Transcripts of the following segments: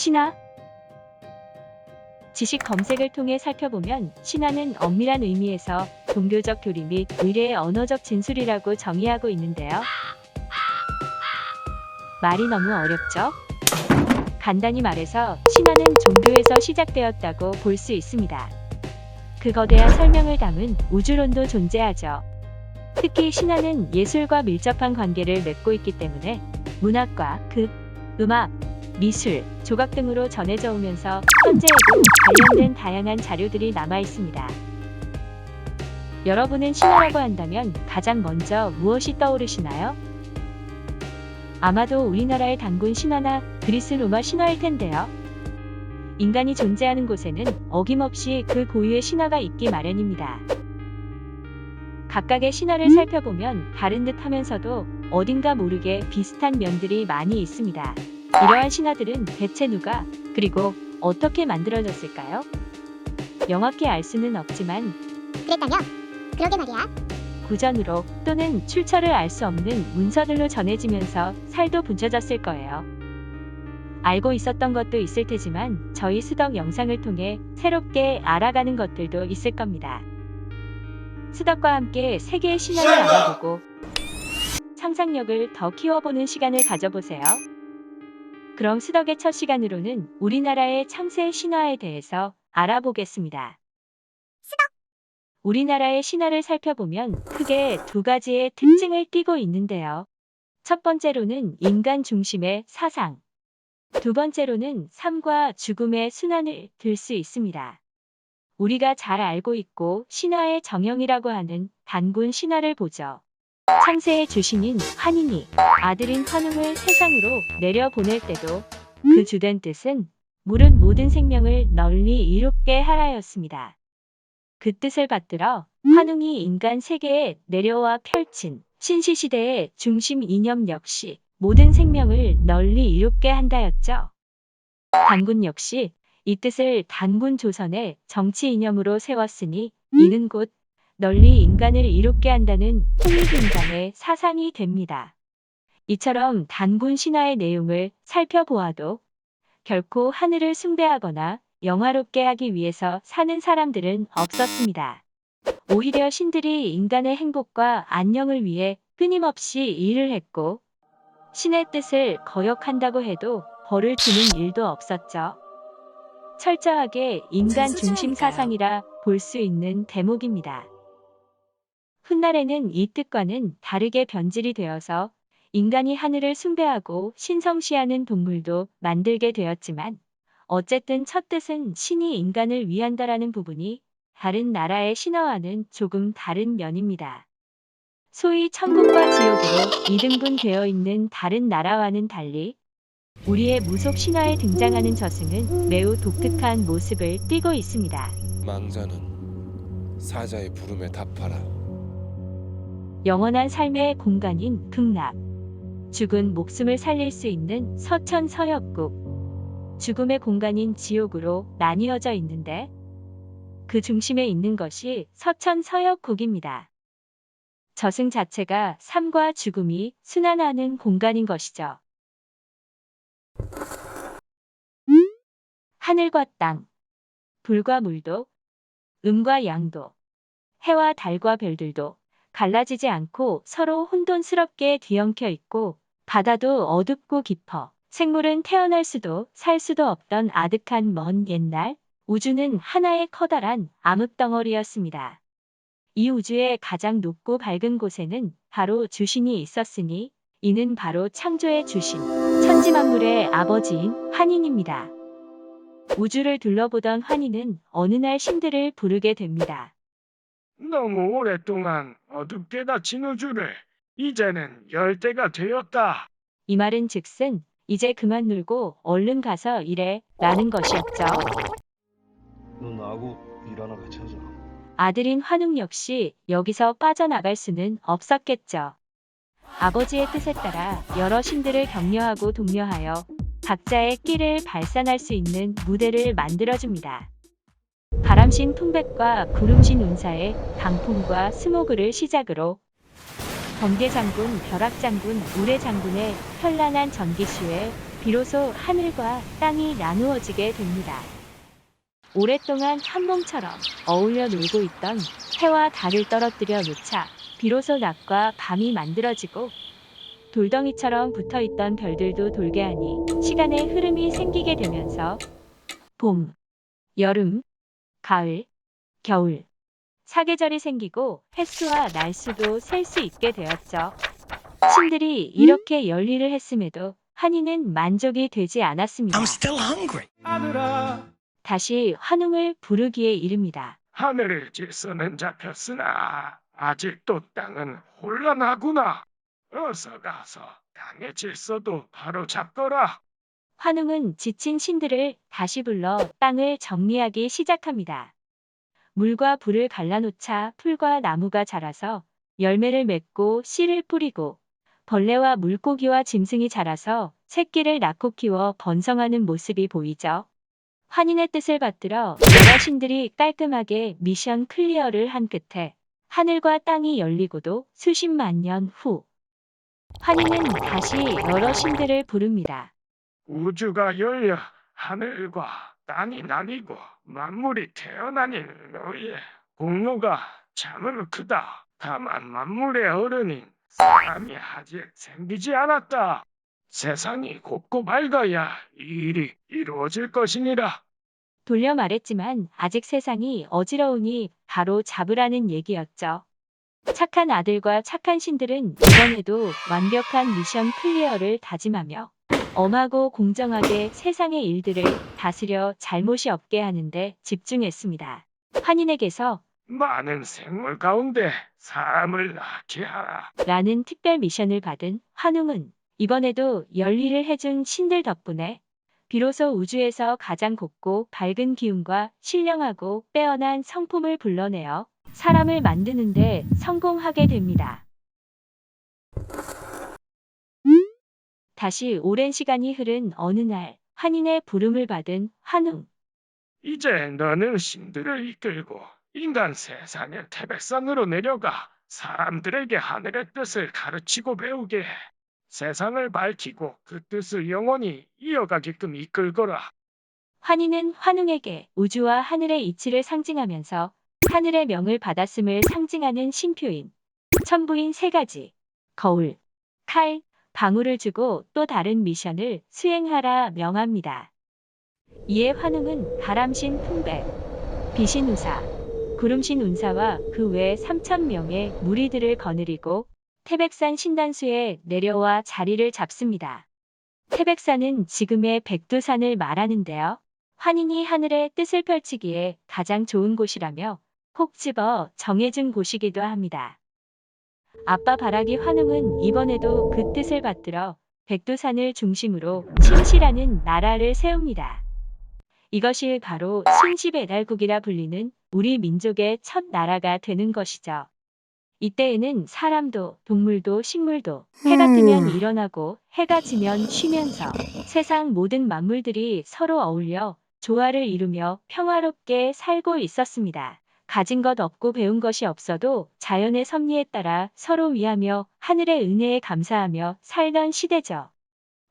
신화 지식 검색을 통해 살펴보면 신화는 엄밀한 의미에서 종교적 교리 및 의례의 언어적 진술이라고 정의하고 있는데요. 말이 너무 어렵죠? 간단히 말해서 신화는 종교에서 시작되었다고 볼 수 있습니다. 그 거대한 설명을 담은 우주론도 존재하죠. 특히 신화는 예술과 밀접한 관계를 맺고 있기 때문에 문학과 극, 음악, 미술, 조각 등으로 전해져 오면서 현재에도 관련된 다양한 자료들이 남아 있습니다. 여러분은 신화라고 한다면 가장 먼저 무엇이 떠오르시나요? 아마도 우리나라의 단군 신화나 그리스 로마 신화일 텐데요. 인간이 존재하는 곳에는 어김없이 그 고유의 신화가 있기 마련입니다. 각각의 신화를 살펴보면 다른 듯 하면서도 어딘가 모르게 비슷한 면들이 많이 있습니다. 이러한 신화들은 대체 누가 그리고 어떻게 만들어졌을까요? 명확히 알 수는 없지만 그랬다며? 그러게 말이야. 구전으로 또는 출처를 알 수 없는 문서들로 전해지면서 살도 붙여졌을 거예요. 알고 있었던 것도 있을 테지만 저희 수덕 영상을 통해 새롭게 알아가는 것들도 있을 겁니다. 수덕과 함께 세계의 신화를 알아보고 상상력을 더 키워보는 시간을 가져보세요. 그럼 수덕의 첫 시간으로는 우리나라의 창세 신화에 대해서 알아보겠습니다. 우리나라의 신화를 살펴보면 크게 두 가지의 특징을 띠고 있는데요. 첫 번째로는 인간 중심의 사상. 두 번째로는 삶과 죽음의 순환을 들 수 있습니다. 우리가 잘 알고 있고 신화의 정형이라고 하는 단군 신화를 보죠. 창세의 주신인 환인이 아들인 환웅을 세상으로 내려보낼 때도 그 주된 뜻은 물은 모든 생명을 널리 이롭게 하라였습니다. 그 뜻을 받들어 환웅이 인간 세계에 내려와 펼친 신시시대의 중심 이념 역시 모든 생명을 널리 이롭게 한다였죠. 단군 역시 이 뜻을 단군 조선의 정치 이념으로 세웠으니 이는 곧 널리 인간을 이롭게 한다는 홍익인간의 사상이 됩니다. 이처럼 단군 신화의 내용을 살펴보아도 결코 하늘을 숭배하거나 영화롭게 하기 위해서 사는 사람들은 없었습니다. 오히려 신들이 인간의 행복과 안녕을 위해 끊임없이 일을 했고 신의 뜻을 거역한다고 해도 벌을 주는 일도 없었죠. 철저하게 인간 중심 사상이라 볼 수 있는 대목입니다. 훗날에는 이 뜻과는 다르게 변질이 되어서 인간이 하늘을 숭배하고 신성시하는 동물도 만들게 되었지만 어쨌든 첫 뜻은 신이 인간을 위한다라는 부분이 다른 나라의 신화와는 조금 다른 면입니다. 소위 천국과 지옥으로 이등분 되어 있는 다른 나라와는 달리 우리의 무속 신화에 등장하는 저승은 매우 독특한 모습을 띠고 있습니다. 망자는 사자의 부름에 답하라. 영원한 삶의 공간인 극락. 죽은 목숨을 살릴 수 있는 서천 서역국. 죽음의 공간인 지옥으로 나뉘어져 있는데 그 중심에 있는 것이 서천 서역국입니다. 저승 자체가 삶과 죽음이 순환하는 공간인 것이죠. 하늘과 땅, 불과 물도, 음과 양도, 해와 달과 별들도 갈라지지 않고 서로 혼돈스럽게 뒤엉켜 있고 바다도 어둡고 깊어 생물은 태어날 수도 살 수도 없던 아득한 먼 옛날 우주는 하나의 커다란 암흑덩어리였습니다. 이 우주의 가장 높고 밝은 곳에는 바로 주신이 있었으니 이는 바로 창조의 주신, 천지만물의 아버지인 환인입니다. 우주를 둘러보던 환인은 어느 날 신들을 부르게 됩니다. 너무 오랫동안 어둡게 닫힌 우주를 이제는 열 때가 되었다. 이 말은 즉슨 이제 그만 놀고 얼른 가서 일해 라는 것이었죠. 너 나하고 일 하나 같이 하자. 아들인 환웅 역시 여기서 빠져나갈 수는 없었겠죠. 아버지의 뜻에 따라 여러 신들을 격려하고 독려하여 각자의 끼를 발산할 수 있는 무대를 만들어줍니다. 바람신 풍백과 구름신 운사의 강풍과 스모그를 시작으로 번개장군, 벼락장군, 우레장군의 현란한 전기수에 비로소 하늘과 땅이 나누어지게 됩니다. 오랫동안 한 몸처럼 어울려 놀고 있던 해와 달을 떨어뜨려 놓자 비로소 낮과 밤이 만들어지고 돌덩이처럼 붙어 있던 별들도 돌게 하니 시간의 흐름이 생기게 되면서 봄, 여름, 가을, 겨울, 사계절이 생기고 횟수와 날수도 셀 수 있게 되었죠. 신들이 이렇게 열일을 했음에도 환희는 만족이 되지 않았습니다. I'm still hungry. 다시 환웅을 부르기에 이릅니다. 하늘의 질서는 잡혔으나 아직도 땅은 혼란하구나. 어서 가서 땅의 질서도 바로 잡거라. 환웅은 지친 신들을 다시 불러 땅을 정리하기 시작합니다. 물과 불을 갈라놓자 풀과 나무가 자라서 열매를 맺고 씨를 뿌리고 벌레와 물고기와 짐승이 자라서 새끼를 낳고 키워 번성하는 모습이 보이죠. 환인의 뜻을 받들어 여러 신들이 깔끔하게 미션 클리어를 한 끝에 하늘과 땅이 열리고도 수십만 년 후, 환인은 다시 여러 신들을 부릅니다. 우주가 열려 하늘과 땅이 나뉘고 만물이 태어나니 너희의 공로가 참으로 크다. 다만 만물의 어른인 사람이 아직 생기지 않았다. 세상이 곱고 밝아야 이 일이 이루어질 것이니라. 돌려 말했지만 아직 세상이 어지러우니 바로 잡으라는 얘기였죠. 착한 아들과 착한 신들은 이번에도 완벽한 미션 클리어를 다짐하며 엄하고 공정하게 세상의 일들을 다스려 잘못이 없게 하는데 집중했습니다. 환인에게서 많은 생물 가운데 사람을 낳게 하라. 라는 특별 미션을 받은 환웅은 이번에도 열일을 해준 신들 덕분에 비로소 우주에서 가장 곱고 밝은 기운과 신령하고 빼어난 성품을 불러내어 사람을 만드는데 성공하게 됩니다. 다시 오랜 시간이 흐른 어느 날 환인의 부름을 받은 환웅. 이제 너는 신들을 이끌고 인간 세상의 태백산으로 내려가 사람들에게 하늘의 뜻을 가르치고 배우게 해. 세상을 밝히고 그 뜻을 영원히 이어가게끔 이끌거라. 환희는 환웅에게 우주와 하늘의 이치를 상징하면서 하늘의 명을 받았음을 상징하는 신표인 천부인 세 가지 거울, 칼, 방울을 주고 또 다른 미션을 수행하라 명합니다. 이에 환웅은 바람신 풍백, 비신 우사, 구름신 운사와 그 외 3천 명의 무리들을 거느리고 태백산 신단수에 내려와 자리를 잡습니다. 태백산은 지금의 백두산을 말하는데요. 환인이 하늘의 뜻을 펼치기에 가장 좋은 곳이라며 콕 집어 정해준 곳이기도 합니다. 아빠 바라기 환웅은 이번에도 그 뜻을 받들어 백두산을 중심으로 신시라는 나라를 세웁니다. 이것이 바로 신시배달국이라 불리는 우리 민족의 첫 나라가 되는 것이죠. 이때에는 사람도 동물도 식물도 해가 뜨면 일어나고 해가 지면 쉬면서 세상 모든 만물들이 서로 어울려 조화를 이루며 평화롭게 살고 있었습니다. 가진 것 없고 배운 것이 없어도 자연의 섭리에 따라 서로 위하며 하늘의 은혜에 감사하며 살던 시대죠.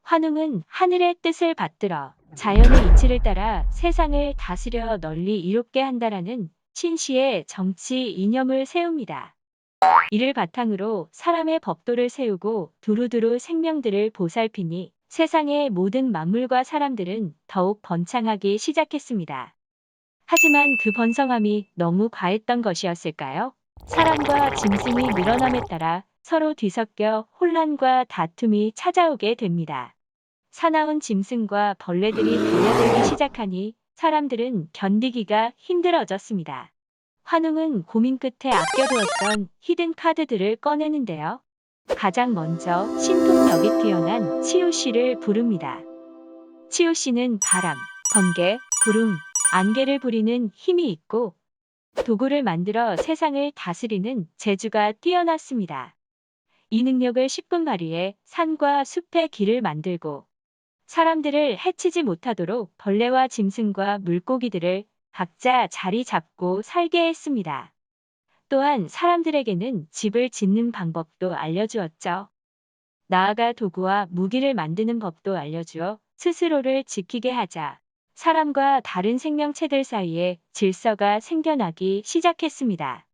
환웅은 하늘의 뜻을 받들어 자연의 이치를 따라 세상을 다스려 널리 이롭게 한다라는 신시의 정치 이념을 세웁니다. 이를 바탕으로 사람의 법도를 세우고 두루두루 생명들을 보살피니 세상의 모든 만물과 사람들은 더욱 번창하기 시작했습니다. 하지만 그 번성함이 너무 과했던 것이었을까요? 사람과 짐승이 늘어남에 따라 서로 뒤섞여 혼란과 다툼이 찾아오게 됩니다. 사나운 짐승과 벌레들이 달려들기 시작하니 사람들은 견디기가 힘들어졌습니다. 환웅은 고민 끝에 아껴두었던 히든 카드들을 꺼내는데요. 가장 먼저 신통력이 뛰어난 치우 씨를 부릅니다. 치우 씨는 바람, 번개, 구름, 안개를 부리는 힘이 있고 도구를 만들어 세상을 다스리는 재주가 뛰어났습니다. 이 능력을 10분 발휘해 산과 숲의 길을 만들고 사람들을 해치지 못하도록 벌레와 짐승과 물고기들을 각자 자리 잡고 살게 했습니다. 또한 사람들에게는 집을 짓는 방법도 알려주었죠. 나아가 도구와 무기를 만드는 법도 알려주어 스스로를 지키게 하자 사람과 다른 생명체들 사이에 질서가 생겨나기 시작했습니다.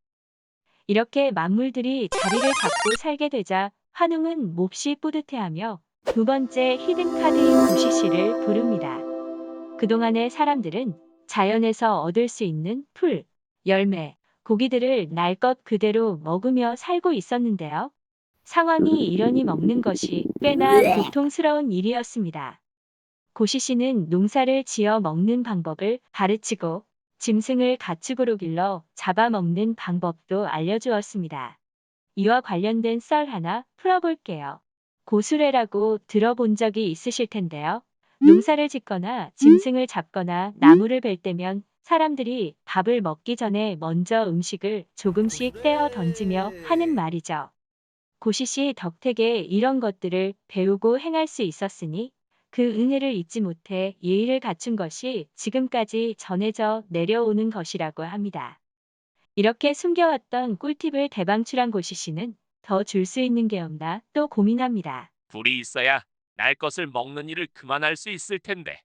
이렇게 만물들이 자리를 잡고 살게 되자 환웅은 몹시 뿌듯해하며 두 번째 히든 카드인 구시시를 부릅니다. 그동안의 사람들은 자연에서 얻을 수 있는 풀, 열매, 고기들을 날 것 그대로 먹으며 살고 있었는데요. 상황이 이러니 먹는 것이 꽤나 고통스러운 일이었습니다. 고시 씨는 농사를 지어 먹는 방법을 가르치고 짐승을 가축으로 길러 잡아먹는 방법도 알려주었습니다. 이와 관련된 썰 하나 풀어볼게요. 고수레라고 들어본 적이 있으실 텐데요. 농사를 짓거나 짐승을 잡거나 나무를 벨 때면 사람들이 밥을 먹기 전에 먼저 음식을 조금씩 떼어 던지며 하는 말이죠. 고시 씨 덕택에 이런 것들을 배우고 행할 수 있었으니 그 은혜를 잊지 못해 예의를 갖춘 것이 지금까지 전해져 내려오는 것이라고 합니다. 이렇게 숨겨왔던 꿀팁을 대방출한 고시 씨는 더 줄 수 있는 게 없나 또 고민합니다. 불이 있어야 날 것을 먹는 일을 그만할 수 있을 텐데.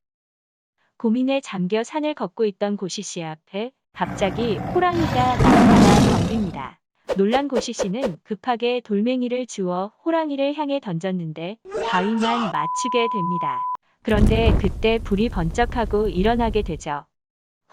고민에 잠겨 산을 걷고 있던 고시 씨 앞에 갑자기 호랑이가 나타나 덤빕니다. 놀란 고시 씨는 급하게 돌멩이를 주워 호랑이를 향해 던졌는데 바위만 맞추게 됩니다. 그런데 그때 불이 번쩍하고 일어나게 되죠.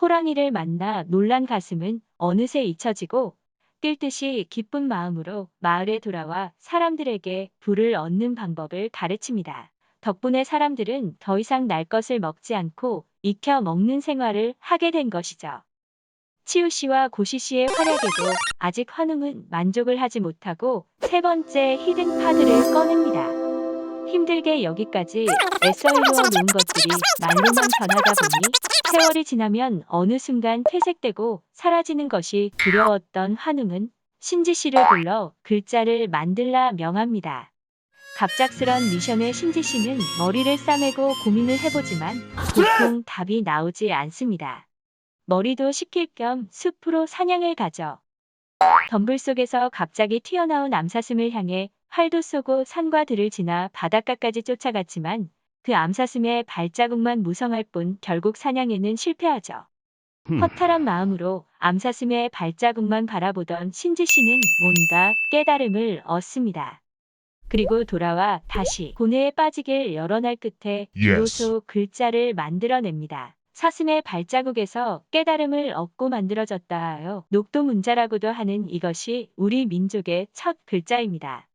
호랑이를 만나 놀란 가슴은 어느새 잊혀지고 뛸 듯이 기쁜 마음으로 마을에 돌아와 사람들에게 불을 얻는 방법을 가르칩니다. 덕분에 사람들은 더 이상 날 것을 먹지 않고 익혀 먹는 생활을 하게 된 것이죠. 치우 씨와 고시 씨의 활약에도 아직 환웅은 만족을 하지 못하고 세 번째 히든 카드를 꺼냅니다. 힘들게 여기까지 애써 이루어 놓은 것들이 말로만 전하다 보니 세월이 지나면 어느 순간 퇴색되고 사라지는 것이 두려웠던 환웅은 신지 씨를 불러 글자를 만들라 명합니다. 갑작스런 미션에 신지 씨는 머리를 싸매고 고민을 해보지만 보통 답이 나오지 않습니다. 머리도 식힐 겸 숲으로 사냥을 가죠. 덤불 속에서 갑자기 튀어나온 암사슴을 향해 활도 쏘고 산과 들을 지나 바닷가까지 쫓아갔지만 그 암사슴의 발자국만 무성할 뿐 결국 사냥에는 실패하죠. 허탈한 마음으로 암사슴의 발자국만 바라보던 신지 씨는 뭔가 깨달음을 얻습니다. 그리고 돌아와 다시 고뇌에 빠지길 여러 날 끝에 비로소 글자를 만들어냅니다. 사슴의 발자국에서 깨달음을 얻고 만들어졌다 하여 녹도문자라고도 하는 이것이 우리 민족의 첫 글자입니다.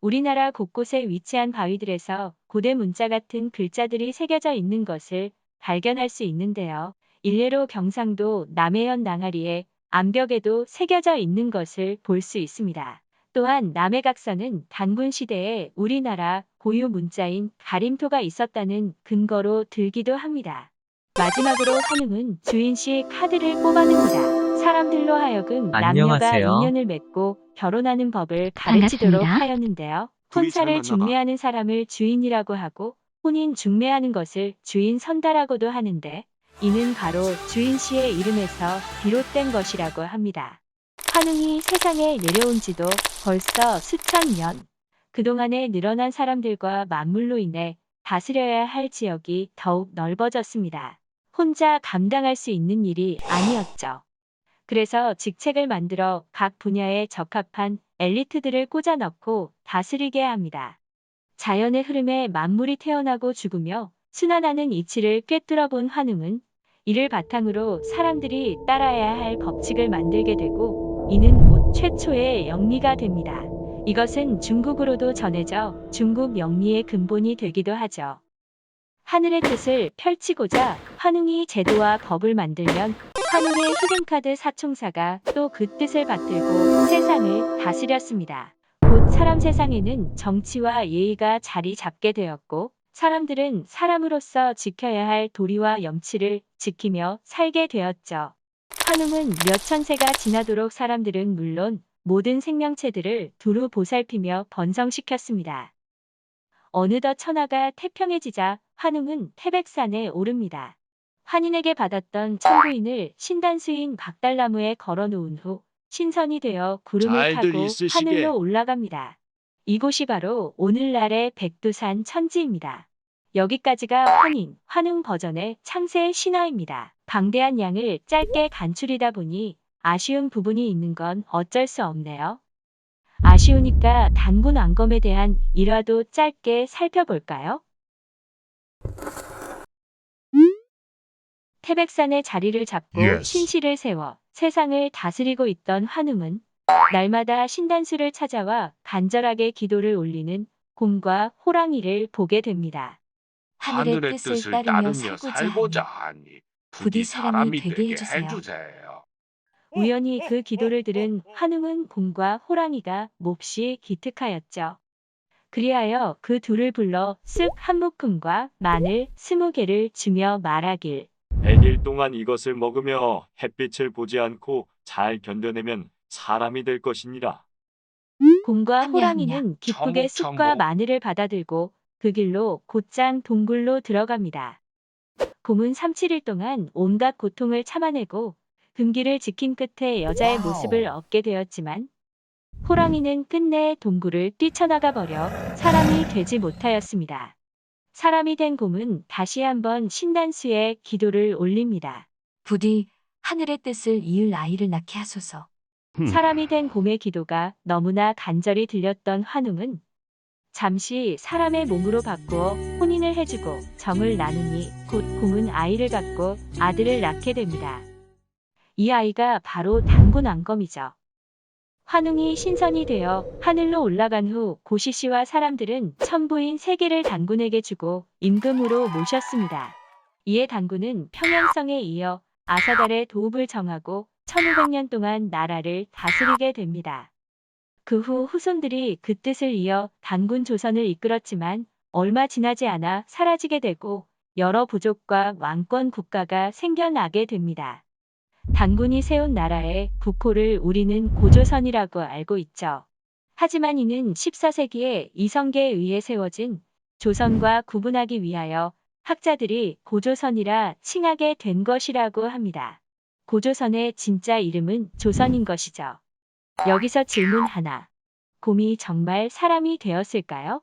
우리나라 곳곳에 위치한 바위들에서 고대 문자 같은 글자들이 새겨져 있는 것을 발견할 수 있는데요. 일례로 경상도 남해현 낭아리에 암벽에도 새겨져 있는 것을 볼 수 있습니다. 또한 남해각서는 단군 시대에 우리나라 고유 문자인 가림토가 있었다는 근거로 들기도 합니다. 마지막으로 환웅은 주인 씨 카드를 뽑아냅니다. 사람들로 하여금 남녀가 안녕하세요. 인연을 맺고 결혼하는 법을 가르치도록 반갑습니다. 하였는데요. 둘이 혼사를 봐. 중매하는 사람을 주인이라고 하고 혼인 중매하는 것을 주인 선다라고도 하는데 이는 바로 주인 씨의 이름에서 비롯된 것이라고 합니다. 환웅이 세상에 내려온 지도 벌써 수천 년. 그동안에 늘어난 사람들과 만물로 인해 다스려야 할 지역이 더욱 넓어졌습니다. 혼자 감당할 수 있는 일이 아니었죠. 그래서 직책을 만들어 각 분야에 적합한 엘리트들을 꽂아 넣고 다스리게 합니다. 자연의 흐름에 만물이 태어나고 죽으며 순환하는 이치를 꿰뚫어 본 환웅은 이를 바탕으로 사람들이 따라야 할 법칙을 만들게 되고 이는 곧 최초의 영리가 됩니다. 이것은 중국으로도 전해져 중국 영리의 근본이 되기도 하죠. 하늘의 뜻을 펼치고자 환웅이 제도와 법을 만들면 환웅의 히든카드 사총사가 또 그 뜻을 받들고 세상을 다스렸습니다. 곧 사람 세상에는 정치와 예의가 자리 잡게 되었고 사람들은 사람으로서 지켜야 할 도리와 염치를 지키며 살게 되었죠. 환웅은 몇 천 세가 지나도록 사람들은 물론 모든 생명체들을 두루 보살피며 번성시켰습니다. 어느덧 천하가 태평해지자 환웅은 태백산에 오릅니다. 환인에게 받았던 천부인을 신단수인 박달나무에 걸어놓은 후 신선이 되어 구름을 타고 있으시게. 하늘로 올라갑니다. 이곳이 바로 오늘날의 백두산 천지입니다. 여기까지가 환인, 환웅 버전의 창세 신화입니다. 방대한 양을 짧게 간추리다 보니 아쉬운 부분이 있는 건 어쩔 수 없네요. 아쉬우니까 단군 왕검에 대한 일화도 짧게 살펴볼까요? 태백산에 자리를 잡고 Yes. 신실을 세워 세상을 다스리고 있던 환웅은 날마다 신단수를 찾아와 간절하게 기도를 올리는 곰과 호랑이를 보게 됩니다. 하늘의 뜻을 따르며 살고자 하니 부디 사람이 되게 해주세요. 해주세요. 우연히 그 기도를 들은 환웅은 곰과 호랑이가 몹시 기특하였죠. 그리하여 그 둘을 불러 쓱 한 묶음과 마늘 스무 개를 주며 말하길 100일 동안 이것을 먹으며 햇빛을 보지 않고 잘 견뎌내면 사람이 될 것이니라. 곰과 호랑이는. 기쁘게 쑥과. 마늘을 받아들고 그 길로 곧장 동굴로 들어갑니다. 곰은 3, 7일 동안 온갖 고통을 참아내고 금기를 지킨 끝에 여자의 와우. 모습을 얻게 되었지만 호랑이는 끝내 동굴을 뛰쳐나가 버려 사람이 되지 못하였습니다. 사람이 된 곰은 다시 한번 신단수에 기도를 올립니다. 부디 하늘의 뜻을 이을 아이를 낳게 하소서. 사람이 된 곰의 기도가 너무나 간절히 들렸던 환웅은 잠시 사람의 몸으로 바꾸어 혼인을 해주고 정을 나누니 곧 곰은 아이를 갖고 아들을 낳게 됩니다. 이 아이가 바로 단군 왕검이죠. 환웅이 신선이 되어 하늘로 올라간 후 고시 씨와 사람들은 천부인 세 개를 단군에게 주고 임금으로 모셨습니다. 이에 단군은 평양성에 이어 아사달의 도읍을 정하고 1500년 동안 나라를 다스리게 됩니다. 그 후 후손들이 그 뜻을 이어 단군 조선을 이끌었지만 얼마 지나지 않아 사라지게 되고 여러 부족과 왕권 국가가 생겨나게 됩니다. 단군이 세운 나라의 국호를 우리는 고조선이라고 알고 있죠. 하지만 이는 14세기에 이성계에 의해 세워진 조선과 구분하기 위하여 학자들이 고조선이라 칭하게 된 것이라고 합니다. 고조선의 진짜 이름은 조선인 것이죠. 여기서 질문 하나. 곰이 정말 사람이 되었을까요?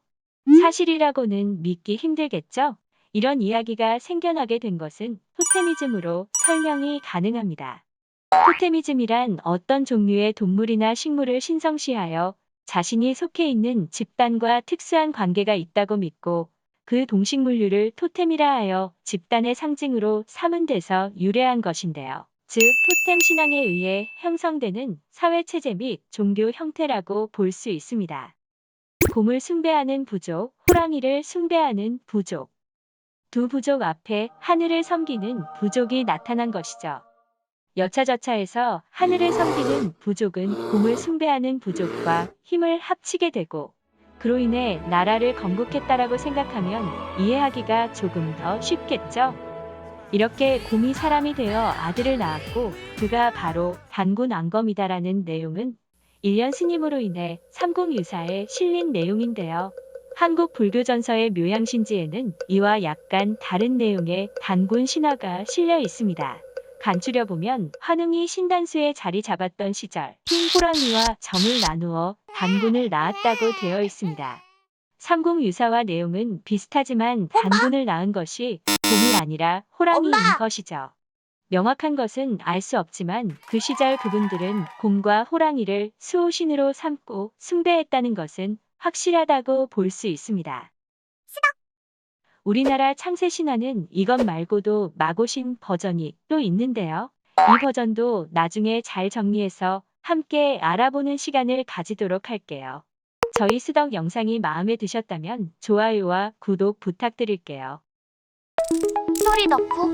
사실이라고는 믿기 힘들겠죠? 이런 이야기가 생겨나게 된 것은 토테미즘으로 설명이 가능합니다. 토테미즘이란 어떤 종류의 동물이나 식물을 신성시하여 자신이 속해 있는 집단과 특수한 관계가 있다고 믿고 그 동식물류를 토템이라 하여 집단의 상징으로 삼은 데서 유래한 것인데요. 즉, 토템 신앙에 의해 형성되는 사회체제 및 종교 형태라고 볼 수 있습니다. 곰을 숭배하는 부족, 호랑이를 숭배하는 부족. 두 부족 앞에 하늘을 섬기는 부족이 나타난 것이죠. 여차저차해서 하늘을 섬기는 부족은 곰을 숭배하는 부족과 힘을 합치게 되고 그로 인해 나라를 건국했다라고 생각하면 이해하기가 조금 더 쉽겠죠. 이렇게 곰이 사람이 되어 아들을 낳았고 그가 바로 단군 왕검이다라는 내용은 일련 스님으로 인해 삼국유사에 실린 내용인데요. 한국 불교전서의 묘양신지에는 이와 약간 다른 내용의 단군 신화가 실려 있습니다. 간추려 보면 환웅이 신단수에 자리 잡았던 시절 흰 호랑이와 정을 나누어 단군을 낳았다고 되어 있습니다. 삼국 유사와 내용은 비슷하지만 단군을 낳은 것이 곰이 아니라 호랑이인 엄마! 것이죠. 명확한 것은 알 수 없지만 그 시절 그분들은 곰과 호랑이를 수호신으로 삼고 숭배했다는 것은 확실하다고 볼 수 있습니다. 우리나라 창세 신화는 이것 말고도 마고신 버전이 또 있는데요. 이 버전도 나중에 잘 정리해서 함께 알아보는 시간을 가지도록 할게요. 저희 수덕 영상이 마음에 드셨다면 좋아요와 구독 부탁드릴게요. 소리 넣고